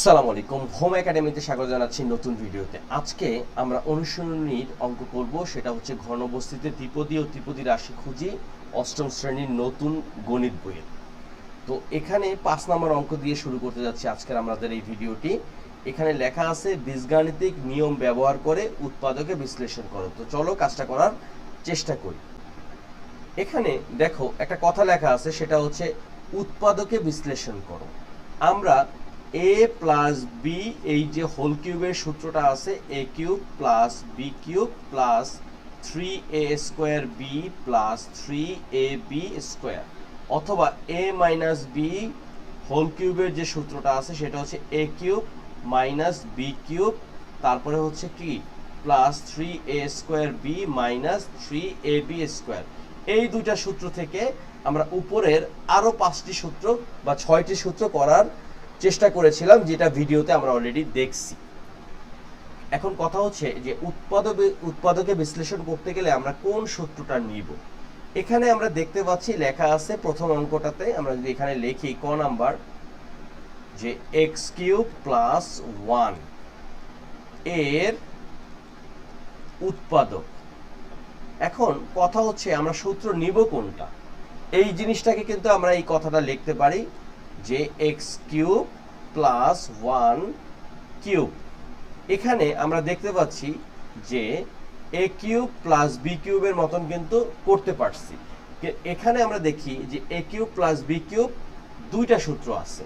সালাম আলাইকুম। হোম একাডেমিতে স্বাগত জানাচ্ছি নতুন ভিডিওতে। আজকে আমরা অনুশীলনীর অঙ্ক করব। সেটা হচ্ছে ঘনবস্তিতে ত্রিপদী ও ত্রিপদী রাশি খুঁজি অষ্টম শ্রেণির নতুন গণিত বইয়ের। তো এখানে পাঁচ নম্বর অঙ্ক দিয়ে শুরু করতে যাচ্ছি আজকের আমাদের এই ভিডিওটি। এখানে লেখা আছে, বীজগাণিতিক নিয়ম ব্যবহার করে উৎপাদকে বিশ্লেষণ করো। তো চলো কাজটা করার চেষ্টা করি। এখানে দেখো, একটা কথা লেখা আছে, সেটা হচ্ছে উৎপাদকে বিশ্লেষণ করো। আমরা এ প্লাস বি এই যে হোল কিউবের সূত্রটা আছে a cube plus b cube plus three a square b plus three a b square অথবা এ মাইনাস বি হোল কিউবের যে সূত্রটা আছে, সেটা হচ্ছে a cube minus b cube তারপরে হচ্ছে কি? Plus three a square b minus three a b square এই দুইটা সূত্র থেকে আমরা উপরের আরও পাঁচটি সূত্র বা ছয়টি সূত্র করার চেষ্টা করেছিলাম, যেটা ভিডিওতে আমরা অলরেডি দেখছি। এখন কথা হচ্ছে যে উৎপাদক, উৎপাদকে বিশ্লেষণ করতে গেলে আমরা কোন সূত্রটা নিব? এখানে আমরা দেখতে পাচ্ছি, লেখা আছে প্রথম অঙ্কটাতে, আমরা যদি এখানে লিখি ক নাম্বার, যে এক্স কিউব প্লাস ওয়ানের উৎপাদক। এখন কথা হচ্ছে আমরা সূত্র নিব কোনটা? এই জিনিসটাকে কিন্তু আমরা এই কথাটা লিখতে পারি যে x cube plus one cube. এখানে আমরা দেখতে পাচ্ছি যে এ কিউব প্লাস বি কিউবের মতন কিন্তু করতে পারছি। এখানে আমরা দেখি যে a cube plus b cube দুইটা সূত্র আছে।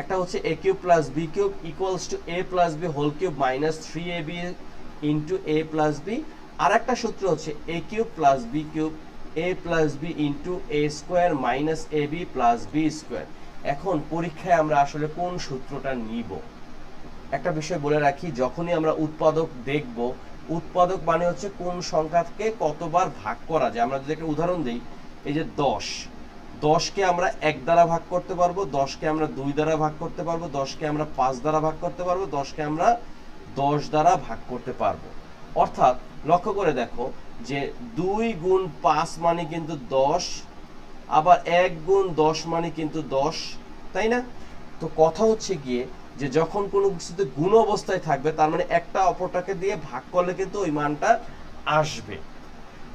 একটা হচ্ছে a cube plus b cube equals to a plus b whole cube minus three a b into a plus b আর একটা সূত্র হচ্ছে a cube plus b cube a plus b into a square minus a b plus b square এখন পরীক্ষায় আমরা আসলে কোন সূত্রটা নিব? একটা বিষয় বলে রাখি, যখনই আমরা উৎপাদক দেখব, উৎপাদক মানে হচ্ছে কোন সংখ্যাকে কতবার ভাগ করা যায়। আমরা যদি একটা উদাহরণ দিই, এই যে দশ, দশকে আমরা এক দ্বারা ভাগ করতে পারব, দশকে আমরা দুই দ্বারা ভাগ করতে পারব, দশকে আমরা পাঁচ দ্বারা ভাগ করতে পারব, দশকে আমরা দশ দ্বারা ভাগ করতে পারব। অর্থাৎ লক্ষ্য করে দেখো যে দুই গুণ পাঁচ মানে কিন্তু দশ আবার এক গুণ দশ মানে কিন্তু দশ, তাই না? তো কথা হচ্ছে গিয়ে যে যখন কোনো কিছুতে গুণ অবস্থায় থাকবে, তার মানে একটা অপরটাকে দিয়ে ভাগ করলে কিন্তু ওই মানটা আসবে।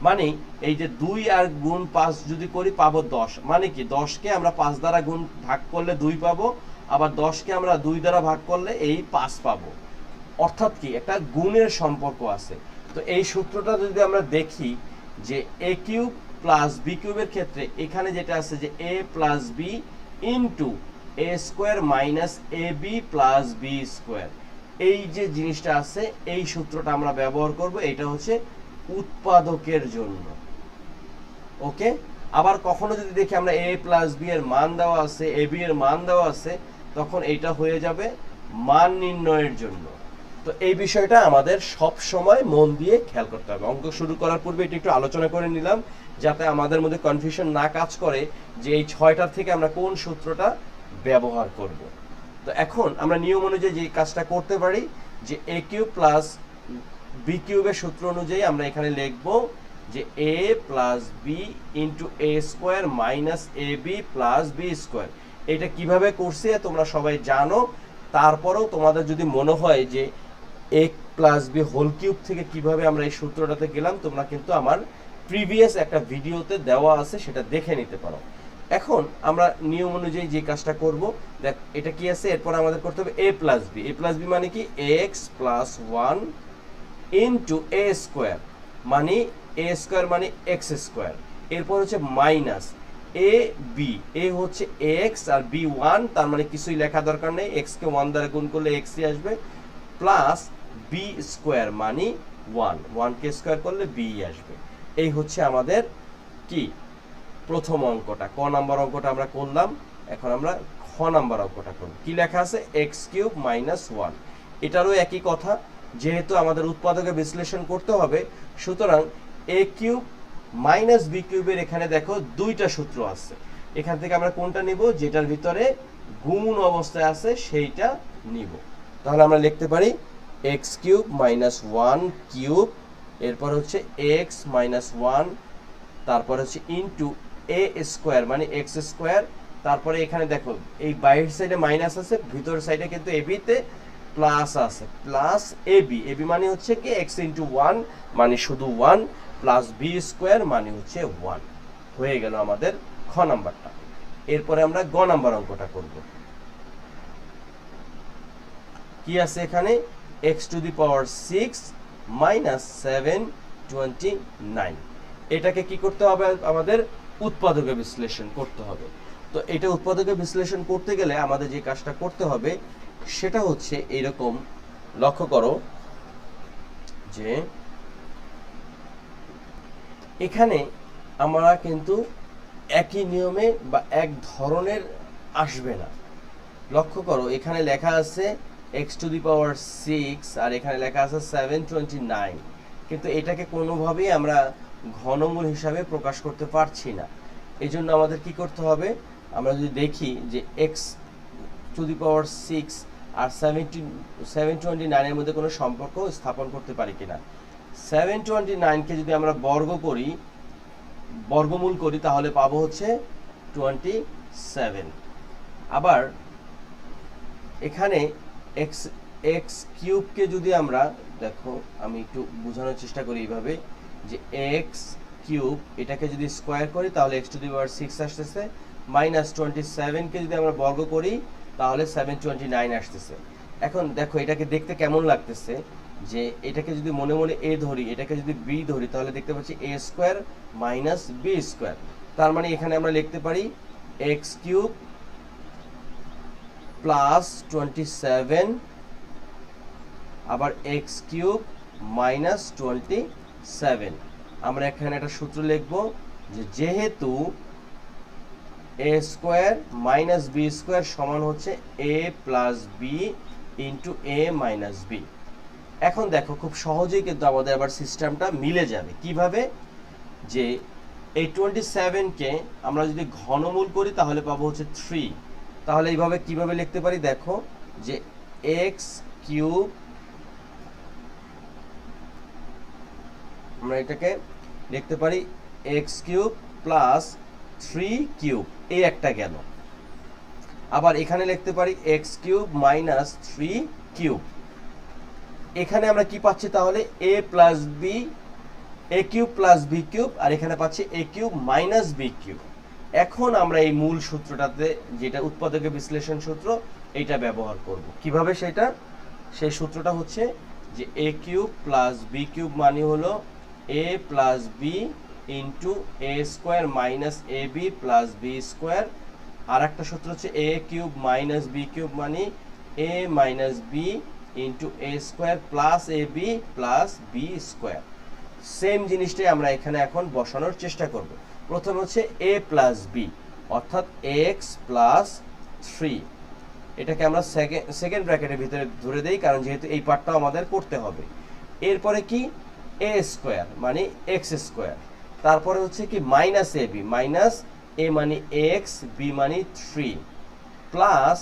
মানে এই যে দুই আর গুণ পাঁচ যদি করি, পাবো দশ। মানে কি? দশকে আমরা পাঁচ দ্বারা গুণ ভাগ করলে দুই পাবো, আবার দশকে আমরা দুই দ্বারা ভাগ করলে এই পাঁচ পাবো। অর্থাৎ কি? একটা গুণের সম্পর্ক আছে। তো এই সূত্রটা যদি আমরা দেখি যে এ কিউব প্লাস বি কিউবের ক্ষেত্রে এখানে যেটা আছে যে a plus b into a square minus a b plus b square এই যে জিনিসটা আছে, এই সূত্রটা আমরা ব্যবহার করব, এটা হচ্ছে উৎপাদকের জন্য। ওকে? আবার কখনো যদি দেখি আমরা এ প্লাস বি এর মান দেওয়া আছে এ বি এর মান দেওয়া আছে, তখন এইটা হয়ে যাবে মান নির্ণয়ের জন্য। তো এই বিষয়টা আমাদের সব সময় মন দিয়ে খেয়াল করতে হবে। অঙ্ক শুরু করার পূর্বে এটা একটু আলোচনা করে নিলাম। যাতে আমাদের মধ্যে কনফিউশন না কাজ করে যে এই ছয়টার থেকে আমরা কোন সূত্রটা ব্যবহার করব। তো এখন আমরা নিয়ম অনুযায়ী যে কাজটা করতে পারি, যে এ কিউব প্লাস বি কিউবের সূত্র অনুযায়ী আমরা এখানে লিখব যে a plus b into a square minus a b plus b square এটা কীভাবে করছে তোমরা সবাই জানো। তারপরেও তোমাদের যদি মনে হয় যে a plus b whole cube থেকে কীভাবে আমরা এই সূত্রটাতে গেলাম, তোমরা কিন্তু আমার প্রিভিয়াস একটা ভিডিওতে দেওয়া আছে, সেটা দেখে নিতে পারো। এখন আমরা নিয়ম অনুযায়ী যে কাজটা করব, দেখ, এটা কি আছে? এরপর আমাদের করতে হবে a plus b a plus b মানে কি? X plus one into a square মানে এ স্কোয়ার মানে এক্স স্কোয়ার এরপর হচ্ছে মাইনাস এ বি এ হচ্ছে এক্স আর বি ওয়ান তার মানে কিছুই লেখা দরকার নেই। এক্স কে ওয়ান দ্বারা গুণ করলে এক্সই আসবে। প্লাস বি স্কোয়ার মানে ওয়ান ওয়ানকে স্কোয়ার করলে বি আসবে। এই হচ্ছে আমাদের কি? প্রথম অঙ্কটা। ক নাম্বার অঙ্কটা আমরা করলাম। এখন আমরা খ নাম্বার অঙ্কটা করব। কি লেখা আছে? X cube minus one. এটারও একই কথা। যেহেতু আমাদের উৎপাদকে বিশ্লেষণ করতে হবে, সুতরাং এ কিউব মাইনাস বি কিউবের এখানে দেখো দুইটা সূত্র আছে। এখান থেকে আমরা কোনটা নিব? যেটার ভিতরে গুণ অবস্থায় আছে, সেইটা নিব। তাহলে আমরা লিখতে পারি x cube minus one cube এরপর হচ্ছে এক্স মাইনাস ওয়ান তারপর হচ্ছে ইন্টু এ স্কোয়ার মানে এক্স স্কোয়ার তারপরে এখানে দেখো, এই বাইরের সাইডে মাইনাস আছে ভিতর সাইডে কিন্তু এবি তে প্লাস আছে। প্লাস এবি এবি মানে হচ্ছে কি এক্স ইন্টু ওয়ান মানে শুধু ওয়ান প্লাস বি স্কোয়ার মানে হচ্ছে ওয়ান হয়ে গেল আমাদের খ নাম্বারটা। এরপরে আমরা গ নাম্বার অঙ্কটা করব। কি আছে এখানে? X to the power six minus seven twenty nine. এটাকে কি করতে হবে আমাদের? উৎপাদকে বিশ্লেষণ করতে হবে। তো এটা উৎপাদকে বিশ্লেষণ করতে গেলে আমাদের যে কাজটা করতে হবে, সেটা হচ্ছে এরকম লক্ষ্য করো যে এখানে আমরা কিন্তু একই নিয়মে বা এক ধরনের আসবে না। লক্ষ্য করো, এখানে লেখা আছে x to the power six আর এখানে লেখা আছে সেভেন টোয়েন্টি নাইন কিন্তু এটাকে কোনোভাবেই আমরা ঘনমূল হিসাবে প্রকাশ করতে পারছি না। এই জন্য আমাদের কি করতে হবে? আমরা যদি দেখি যে x to the power six R seventy seven twenty নাইনের মধ্যে কোনো সম্পর্ক স্থাপন করতে পারি কিনা? সেভেন টোয়েন্টি নাইনকে যদি আমরা বর্গ করি, বর্গমূল করি, তাহলে পাবো হচ্ছে টোয়েন্টি সেভেন আবার এখানে এক্স এক্স কিউবকে যদি আমরা, দেখো, আমি একটু বোঝানোর চেষ্টা করি এইভাবে, যে এক্স কিউব এটাকে যদি স্কোয়ার করি, তাহলে x to the power six আসতেছে মাইনাস টোয়েন্টি সেভেনকে যদি আমরা বর্গ করি, তাহলে সেভেন টোয়েন্টি নাইন আসতেছে। এখন দেখো, এটাকে দেখতে কেমন লাগতেছে, যে এটাকে যদি মনে মনে এ ধরি, এটাকে যদি বি ধরি, তাহলে দেখতে পাচ্ছি a square minus b square তার মানে এখানে আমরা লিখতে পারি x cube plus twenty seven আবার x cube minus twenty seven আমরা এখানে একটা সূত্র লিখব যে যেহেতু a square minus b square সমান হচ্ছে a plus b into a minus b এখন দেখো, খুব সহজেই কিন্তু আমাদের আবার সিস্টেমটা মিলে যাবে। কীভাবে? যে এই টোয়েন্টি সেভেনকে আমরা যদি ঘনমূল করি, তাহলে পাবো হচ্ছে থ্রি তাহলে এইভাবে কীভাবে লিখতে পারি? দেখো যে এক্স কিউব আমরা এটাকে লিখতে পারি x cube plus three cube এই একটা গেল। আবার এখানে লিখতে পারি x cube minus three cube এখানে আমরা কি পাচ্ছি তাহলে? A plus b a cube plus b cube আর এখানে পাচ্ছি a cube minus b cube এখন আমরা এই মূল সূত্রটাতে যেটা উৎপাদকের বিশ্লেষণ সূত্র এটা ব্যবহার করব। কীভাবে সেটা? সেই সূত্রটা হচ্ছে যে a cube plus b cube মানে হলো a plus b into a square minus a b plus b square আর একটা সূত্র হচ্ছে a cube minus b cube মানে a minus b into a square plus a b plus b square same জিনিসটাই আমরা এখানে এখন বসানোর চেষ্টা করব। প্রথম হচ্ছে এ প্লাস বি অর্থাৎ এক্স প্লাস থ্রি এটাকে আমরা সেকেন্ড সেকেন্ড ব্র্যাকেটের ভিতরে ধরে দেই, কারণ যেহেতু এই পার্টটাও আমাদের করতে হবে। এরপরে কি? এ স্কোয়ার মানে এক্স স্কোয়ার তারপরে হচ্ছে কি? Minus a b minus a মানে এক্স বি মানে থ্রি প্লাস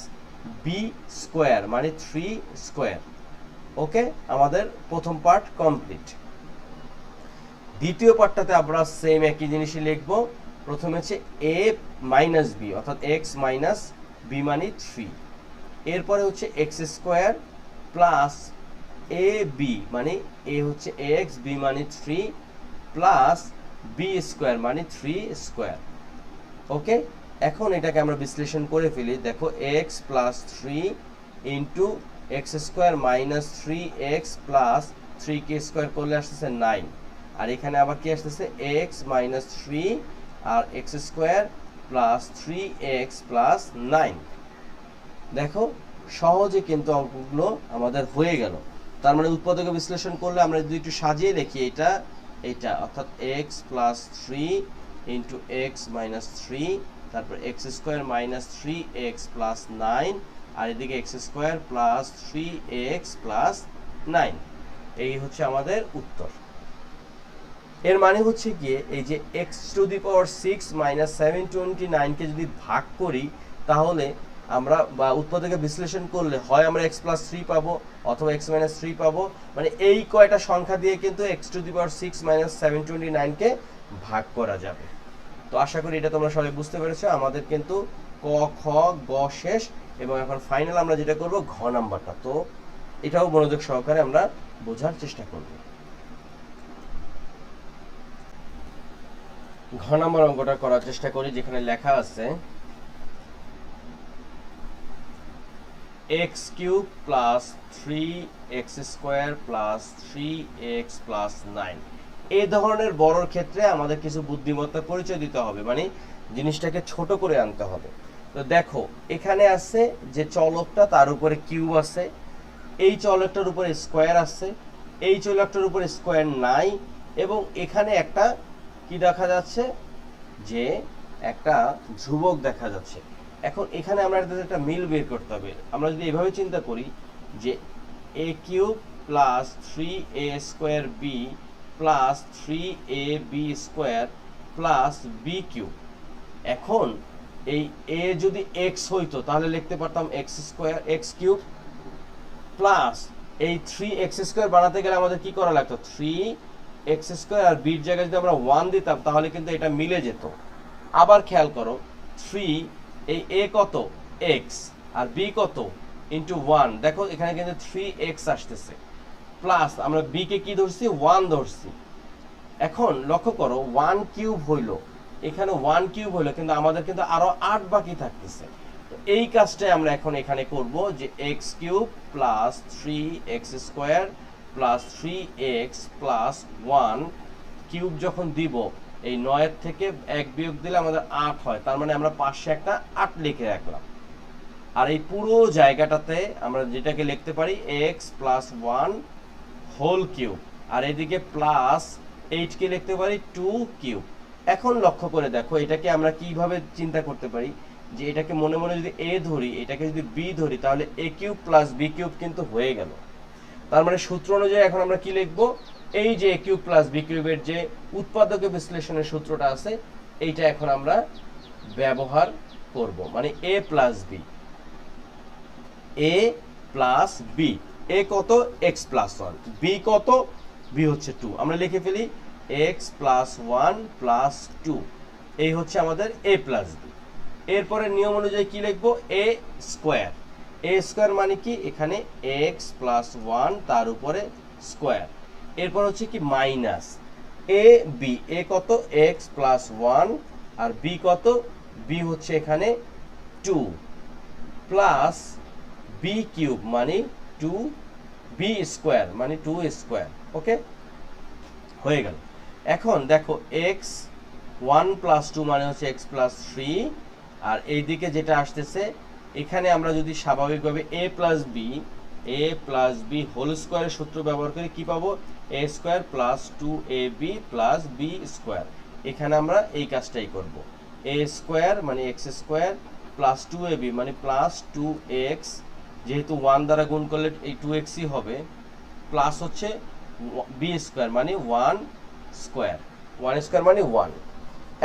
বি স্কোয়ার মানে থ্রি স্কোয়ার ওকে আমাদের প্রথম পার্ট কমপ্লিট দ্বিতীয় পার্টটাতে আমরা সেম একই জিনিসই লিখব। প্রথমে হচ্ছে এ মাইনাস বি অর্থাৎ এক্স মাইনাস বি মানে থ্রি এরপরে হচ্ছে x square plus a b মানে এ হচ্ছে এক্স বি মানে থ্রি প্লাস বি স্কোয়ার মানে থ্রি স্কোয়ার ওকে এখন এটাকে আমরা বিশ্লেষণ করে ফেলি। দেখো x plus three into x square minus three x plus three কে স্কোয়ার করলে আসতেছে নাইন আর এখানে আবার কি আসতেছে? এক্স মাইনাস থ্রি আর x square plus three x plus nine দেখো, সহজে কিন্তু অঙ্কগুলো আমাদের হয়ে গেল। তার মানে উৎপাদকে বিশ্লেষণ করলে আমরা যদি একটু সাজিয়ে দেখি এটা এটা। অর্থাৎ x plus three into x minus three তারপর x square minus three x plus nine আর এদিকে x square plus three x plus nine এই হচ্ছে আমাদের উত্তর। এর মানে হচ্ছে গিয়ে এই যে x to the power six minus seven twenty নাইনকে যদি ভাগ করি, তাহলে আমরা বা উৎপাদকে বিশ্লেষণ করলে হয় আমরা এক্স প্লাস থ্রি পাবো অথবা এক্স মাইনাস থ্রি পাবো। মানে এই কয়টা সংখ্যা দিয়ে কিন্তু x to the power six minus seven twenty নাইনকে ভাগ করা যাবে। তো আশা করি এটা তোমরা সবাই বুঝতে পেরেছ। আমাদের কিন্তু ক, খ, গ শেষ এবং এখন ফাইনাল আমরা যেটা করব ঘ নাম্বারটা। তো এটাও মনোযোগ সহকারে আমরা বোঝার চেষ্টা করব। ঘ নাম্বার অঙ্কটা করার চেষ্টা করি, যেখানে লেখা আছে x cube plus three x square plus three x plus nine. এই ধরনের বড়র ক্ষেত্রে আমাদের কিছু বুদ্ধিমত্তার পরিচয় দিতে হবে মানে জিনিসটাকে ছোট করে আনতে হবে। তো দেখো, এখানে আছে যে চলকটা তার উপরে কিউব আছে, এই চলকটার উপরে স্কোয়ার আছে, এই চলকটার উপরে স্কোয়ার নাই, এবং এখানে একটা কি দেখা যাচ্ছে? যে একটা ধ্রুবক দেখা যাচ্ছে। এখন এখানে আমরা একটা- মিল বের করতে হবে। আমরা যদি এভাবে চিন্তা করি যে a cube plus three a square b plus three a b square plus b cube এখন এই এ যদি এক্স হইতো, তাহলে লিখতে পারতাম x square x cube plus এই থ্রি এক্স স্কোয়ার বানাতে গেলে আমাদের কি করা লাগতো? থ্রি এক্স স্কোয়ার আর বির জায়গায় যদি আমরা ওয়ান দিতাম, তাহলে কিন্তু এটা মিলে যেত। আবার খেয়াল করো থ্রি এই এ কত? এক্স আর বি কত? ইন্টু ওয়ান দেখো, এখানে কিন্তু থ্রি এক্স আসতেছে। প্লাস আমরা বি কে কি ধরছি? ওয়ান ধরছি। এখন লক্ষ্য করো ওয়ান কিউব হইল। এখানে ওয়ান কিউব হইল, কিন্তু আমাদের কিন্তু আরও আট বাকি থাকতেছে। এই কাজটাই আমরা এখন এখানে করব যে x cube plus three x square plus three x plus one cube যখন দিব, এই নয়ের থেকে এক বিয়োগ দিলে আমাদের আট হয়। তার মানে আমরা পাশে একটা আট লিখে রাখলাম। আর এই পুরো জায়গাটাতে আমরা যেটাকে লিখতে পারি x plus one whole cube আর এদিকে প্লাস এইটকে লিখতে পারি টু কিউব এখন লক্ষ্য করে দেখো, এটাকে আমরা কীভাবে চিন্তা করতে পারি? যে এটাকে মনে মনে যদি এ ধরি, এটাকে যদি বি ধরি, তাহলে a cube plus b cube কিন্তু হয়ে গেল। তার মানে সূত্র অনুযায়ী এখন আমরা কি লিখব? এই যে কিউব প্লাস বি কিউবের যে উৎপাদক বিশ্লেষণের সূত্রটা আছে, এইটা এখন আমরা ব্যবহার করব। মানে a plus b a plus b a কত? এক্স প্লাস ওয়ান বি কত? বি হচ্ছে টু আমরা লিখে ফেলি x plus one plus two এই হচ্ছে আমাদের এ প্লাস বি এরপরে নিয়ম অনুযায়ী কি লিখব? এ স্কোয়ার এ স্কোয়ার মানে কি? এখানে এক্স প্লাস ওয়ান তার উপরে স্কোয়ার এরপর হচ্ছে কি মাইনাস এ বি এ কত? এক্স প্লাস ওয়ান আর বি কত? বি হচ্ছে এখানে টু প্লাস বি কিউব মানে টু বি স্কোয়ার মানে টু স্কোয়ার ওকে হয়ে গেল। এখন দেখো এক্স ওয়ান প্লাস টু মানে হচ্ছে এক্স প্লাস থ্রি আর এইদিকে যেটা আসতেছে এখানে আমরা যদি স্বাভাবিকভাবে A plus B A plus B whole স্কোয়ারের সূত্র ব্যবহার করে কি পাবো? A square plus two A B plus B square এখানে আমরা এই কাজটাই করব। এ স্কোয়ার মানে x square plus two A B মানে প্লাস টু এক্স যেহেতু ওয়ান দ্বারা গুণ করলে এই টু এক্সই হবে প্লাস হচ্ছে বি স্কোয়ার মানে ওয়ান স্কোয়ার ওয়ান স্কোয়ার মানে ওয়ান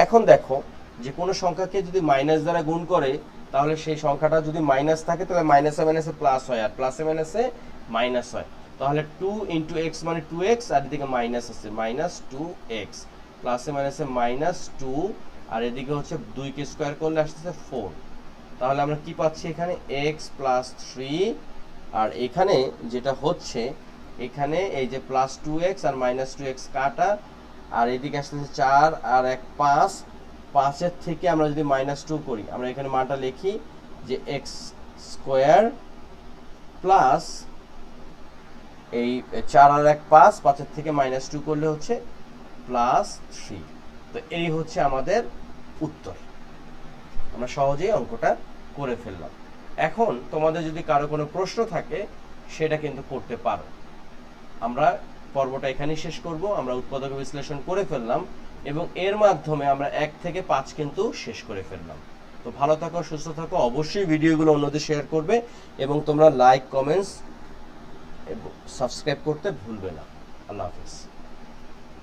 এখন দেখো যে কোনো সংখ্যাকে যদি মাইনাস দ্বারা গুণ করে তাহলে সেই সংখ্যাটা যদি মাইনাস থাকে, তাহলে মাইনাসে মাইনাসে প্লাস হয়, আর প্লাসে মাইনাসে মাইনাস হয়। তাহলে টু ইন্টু এক্স মানে টু এক্স আর এদিকে মাইনাস আছে মাইনাস টু এক্স প্লাসে মাইনাসে মাইনাস টু আর এদিকে হচ্ছে দুইকে স্কোয়ার করলে আসতেছে ফোর তাহলে আমরা কি পাচ্ছি এখানে? এক্স প্লাস থ্রি আর এখানে যেটা হচ্ছে, এখানে এই যে প্লাস টু এক্স আর মাইনাস টু এক্স কাটা, আর এদিকে আসতেছে চার, আর এক পাঁচ পাঁচের থেকে আমরা যদি মাইনাস টু করি, আমরা এখানে মানটা লিখি যে এক্স স্কোয়ার প্লাস এই চার আর এক পাঁচ, পাঁচের থেকে মাইনাস টু করলে হচ্ছে প্লাস থ্রি তো এই হচ্ছে আমাদের উত্তর। আমরা সহজেই অঙ্কটা করে ফেললাম। এখন তোমাদের যদি কারও কোনো প্রশ্ন থাকে, সেটা কিন্তু করতে পারো। আমরা পর্বটা এখানেই শেষ করব। আমরা উৎপাদক বিশ্লেষণ করে ফেললাম। এবং এর মাধ্যমে আমরা এক থেকে পাঁচ কিন্তু শেষ করে ফেললাম। তো ভালো থাকো, সুস্থ থাকো, অবশ্যই ভিডিওগুলো অন্যদের শেয়ার করবে এবং তোমরা লাইক কমেন্টস সাবস্ক্রাইব করতে ভুলবে না। আল্লাহ হাফিজ।